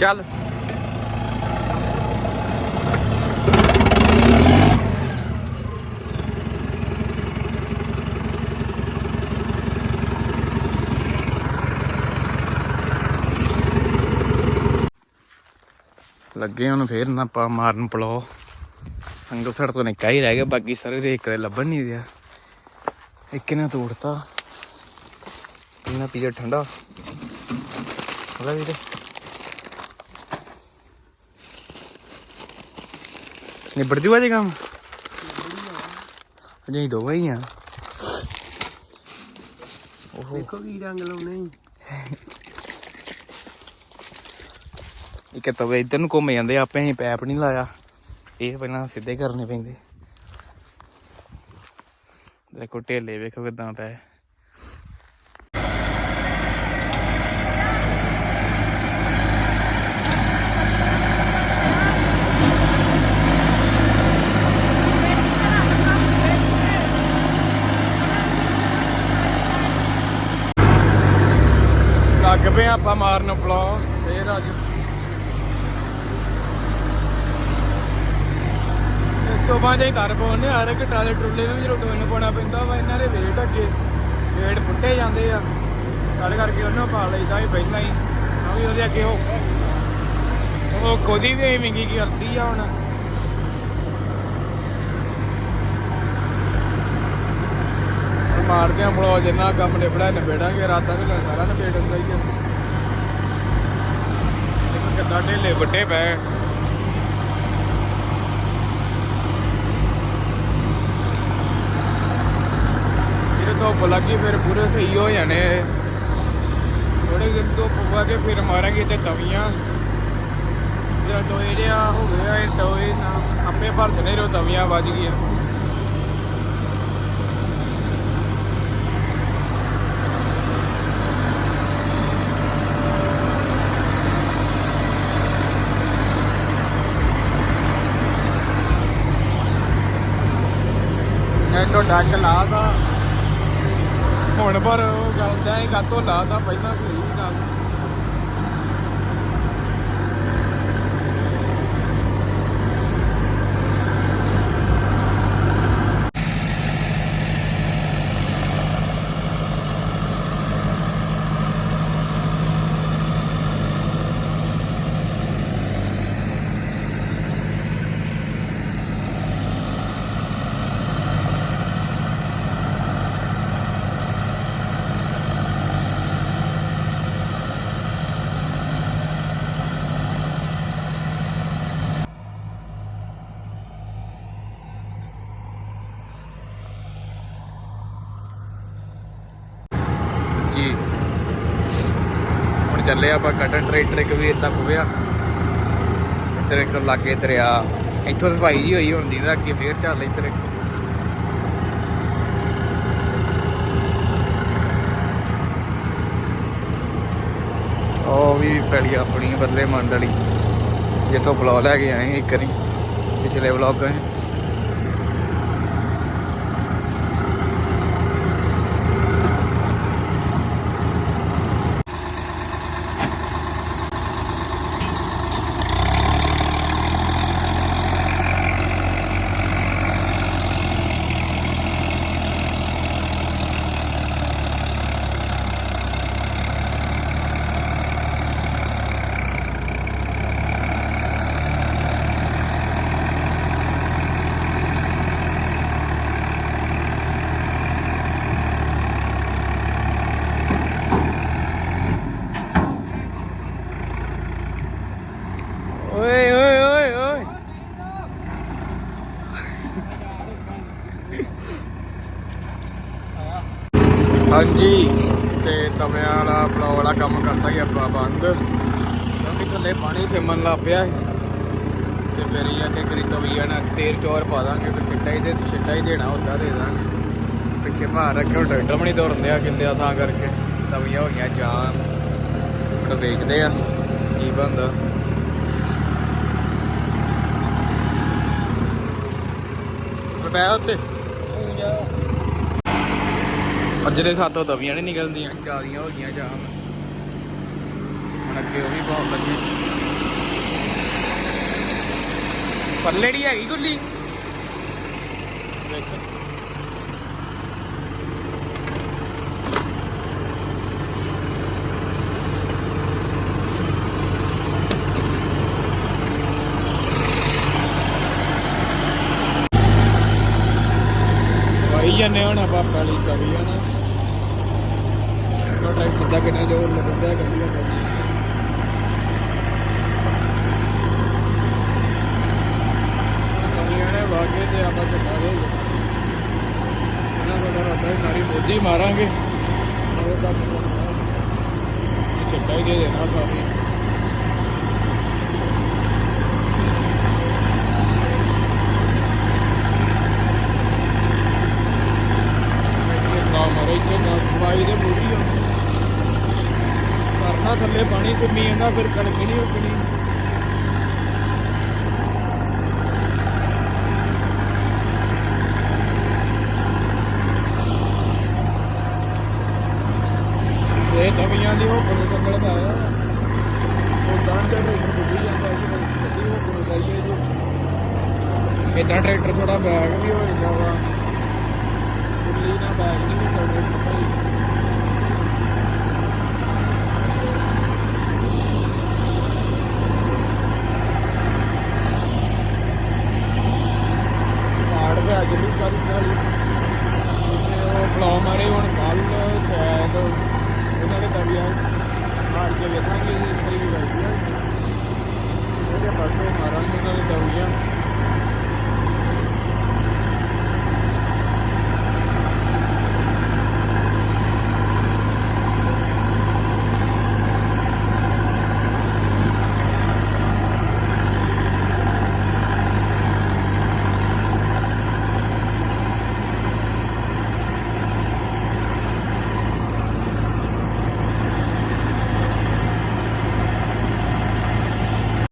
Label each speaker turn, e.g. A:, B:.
A: ਚੱਲ। ਲੱਗੇ ਹੁਣ ਫੇਰ ਨਾ ਪਾ ਮਾਰਨ ਪਲੋ ਸੰਗਤ ਸੜ ਤੋਂ ਨਿੱਕਾ ਹੀ ਰਹਿ ਗਿਆ, ਬਾਕੀ ਸਾਰੇ ਦੇ ਇੱਕ ਦੇ ਲੱਭਣ ਨਹੀਂ ਦਿਆ। ਇੱਕ ਨੇ ਤੋੜਤਾ ਇਹਨਾਂ ਪੀਜਾ ਠੰਡਾ। ਹੋਗਾ ਵੀਰੇ ਨਿਬੜ ਜੂਗਾ ਜੀ ਕੰਮ? ਅਜੇ ਦੋ ਹੀ ਆ। ਓਹੋ।
B: ਦੇਖੋ ਕੀ ਰੰਗ ਲਾਉਣੇ
A: ਇੱਕ ਤਾਂ ਵੇ ਇੱਧਰ ਨੂੰ ਘੁੰਮ ਜਾਂਦੇ ਆਪੇ ਅਸੀਂ ਪੈਪ ਨਹੀਂ ਲਾਇਆ। ਇਹ ਪਹਿਲਾਂ ਸਿੱਧੇ ਕਰਨੇ ਪੈਂਦੇ। ਦੇਖੋ ਢੇਲੇ ਵੇਖੋ ਕਿਦਾਂ ਪਏ। ਪਏ ਆਪਾਂ ਮਾਰਨ ਪਲੋ ਫੇਰ ਅੱਜ। ਸੋਭਾ ਜੇ ਘਰ ਪਾਉਣੇ ਹਰ ਇੱਕ ਟਾਲੇ ਟਰੁੱਲੇ ਨੂੰ ਵੀ ਰੋਟੋ ਨੂੰ ਪਾਉਣਾ ਪੈਂਦਾ ਵਾ, ਇਹਨਾਂ ਦੇ ਵੇਟ ਅੱਗੇ। ਵੇਟ ਫੁੱਟੇ ਜਾਂਦੇ ਆ। ਕੱਢ ਕਰਕੇ ਉਹਨਾਂ ਪਾ ਲਈਦਾ ਵੀ ਪਹਿਲਾਂ ਹੀ ਆ ਉਹਦੇ ਅੱਗੇ ਉਹ ਉਹ ਕੋਦੀ ਵੀ ਮਿੰਗੀ ਕੀ ਕਰਦੀ ਆ ਹੁਣ। ਹੁਣ ਮਾਰਦੇ ਆ ਫਲੋ ਜਿੰਨਾ ਕੰਮ ਨਿਬੜਾ ਨਿਬੇੜਾਂਗੇ, ਰਾਤਾਂ ਨੂੰ ਸਾਰਾ ਨਿਬੇੜ ਹੁੰਦਾ ਹੀ ਆ। ਕਿੱਦਾਂ ਢੇਲੇ ਵੱਡੇ ਪਏ ਜਿਹੜੇ ਧੁੱਪ ਲੱਗੀ ਫਿਰ ਪੂਰੇ ਸਹੀ ਹੋ ਜਾਣੇ। ਥੋੜੇ ਦਿਨ ਤੋਂ ਪਵਾ ਕੇ ਫਿਰ ਮਾਰਾਂਗੇ ਤੇ ਤਵੀਆਂ ਜਿਹੜਾ ਟੋਏ ਜਿਹਾ ਹੋ ਗਿਆ, ਇਹ ਟੋਏ ਨਾ, ਆਪੇ ਭਰ ਜਨੇ ਰੋ ਤਵੀਆਂ ਵੱਜ ਗਈਆਂ। ਇਹ ਤੋਂ। ਡੱਕ ਹੁਣ ਪਰ ਉਹ ਗੱਲ ਦਾ ਹੀ ਕਾਤੋਂ ਲਾਦਾ ਪਹਿਲਾਂ ਸਹੀ ਗੱਲ ਜੀ ਹੁਣ ਚੱਲੇ ਆਪਾਂ ਕੱਟਣ ਟਰੈਕਟਰ ਇੱਕ ਵੀਰ ਤੱਕ ਹੋਇਆ ਇੱਧਰ ਲਾਗੇ ਦਰਿਆ। ਇੱਥੋਂ ਸਫ਼ਾਈ ਜੀ ਹੋਈ ਹੁਣ ਦੀ ਅੱਗੇ ਫੇਰ ਚੱਲ ਇੱਧਰ ਇੱਕ। ਉਹ ਵੀ ਪੈਲੀ ਆਪਣੀ ਬਦਲੇ ਮੰਡਲੀ। ਜਿੱਥੋਂ ਬਲੌਗ ਲੈ ਕੇ ਆਏ ਇੱਕ ਵਾਰੀ। ਪਿਛਲੇ ਵਲੌਗ ਗਏ ਹਾਂਜੀ, ਤੇ ਤਵਿਆਂ ਵਾਲਾ ਪਲਾਉ ਵਾਲਾ ਕੰਮ ਕਰਤਾ ਹੀ ਆਪਾਂ ਬੰਦ। ਕਿਉਂਕਿ ਥੱਲੇ ਪਾਣੀ ਸਿਮਣ ਲੱਗ ਪਿਆ ਹੈ। ਤੇ ਫਿਰ ਇਹ ਆ ਕਿ ਕਰੀ ਤਵੀਆਂ ਨਾਲ ਤੇਲ ਚੋਰ ਪਾ ਦਾਂਗੇ, ਫਿਰ ਚਿੱਟਾ ਹੀ ਦੇ, ਚਿੱਟਾ ਹੀ ਦੇਣਾ ਹੁੰਦਾ ਦੇ ਦਾਂਗੇ। ਪਿੱਛੇ ਭਾਰ ਰੱਖਿਓ ਟਰੈਕਟਰ ਵੀ ਨਹੀਂ ਦੌੜਦੇ ਆ ਕਿੰਦੇ ਆ ਤਾਂ ਕਰਕੇ। ਤਵੀਆਂ ਹੋ ਗਈਆਂ ਜਾਮ ਹੁਣ ਵੇਖਦੇ ਆ ਕੀ ਬੰਦਾ ਪੈ ਉੱਤੇ? ਅੱਜ ਦੇ ਸਾਤੋਂ ਤਵੀਆਂ ਨਹੀਂ ਨਿਕਲਦੀਆਂ ਚਾਰੀਆਂ ਹੋ ਗਈਆਂ ਜਾਮ ਹੁਣ ਅੱਗੇ ਉਹ ਵੀ ਬਹੁਤ ਲੱਗੀ ਪਰਲੇ ਦੀ ਹੈਗੀ ਗੁੱਲੀ। ਦੇਖ। ਜਾਂਦੇ ਹੁਣ ਆਪਾਂ ਪਹਿਲੀ ਕਵੀ ਆ ਨਾ ਟਰੈਕਟਰ ਦਾ ਕਿੰਨਾ ਜ਼ੋਰ ਲੱਗਦਾ ਹੈ ਗੱਡੀਆਂ ਦਾ ਵਾਗੇ ਤੇ ਆਪਾਂ ਚੱਕਾ ਦੇ। ਇਹਨਾਂ ਕੋਲ ਰੱਬਾ ਸਾਰੀ ਮੋਦੀ ਮਾਰਾਂਗੇ। ਉਹ ਤਾਂ ਚੱਕਾ ਹੀ ਦੇ ਦੇਣਾ ਸਾਰੀ ਨਾ ਕਿ ਨਾ ਸਵਾਈ ਦੇ ਬੁਰੀ ਆ। ਕਰਨਾ ਥੱਲੇ ਪਾਣੀ ਸੁੰਨੀ ਜਾਂਦਾ, ਫਿਰ ਕਣਕ ਨਹੀਂ ਉੱਗਣੀ ਇਹ ਤਵੀਆਂ ਦੀ ਉਹ ਬੜੇ ਸੰਗਲ ਦਾ ਆਇਆ। ਉਹ ਦਾਨ ਦਾ ਟਰੈਕਟਰ ਬੁੱਝੀ ਜਾਂਦਾ, ਉਹ ਕੋਲ ਜਾਈਏ ਜੋ। ਇਦਾਂ ਟਰੈਕਟਰ ਥੋੜਾ ਬੈਗ ਵੀ ਹੋ ਜਾਂਦਾ ਆ ਜੱਲੀ ਸਾਰੀ ਨਾਲ ਉਹ ਮਾਰੇ ਹੁਣ ਕੱਲ ਸ਼ਾਇਦ ਉਹਨਾਂ ਦੇ ਦਰਿਆ ਮਾਰ ਕੇ ਵੇਖਾਂਗੇ ਇਸ ਪਾਸੇ ਮਾਰਾਂਗੇ ਉਹਨਾਂ ਦੇ ਦਰਿਆ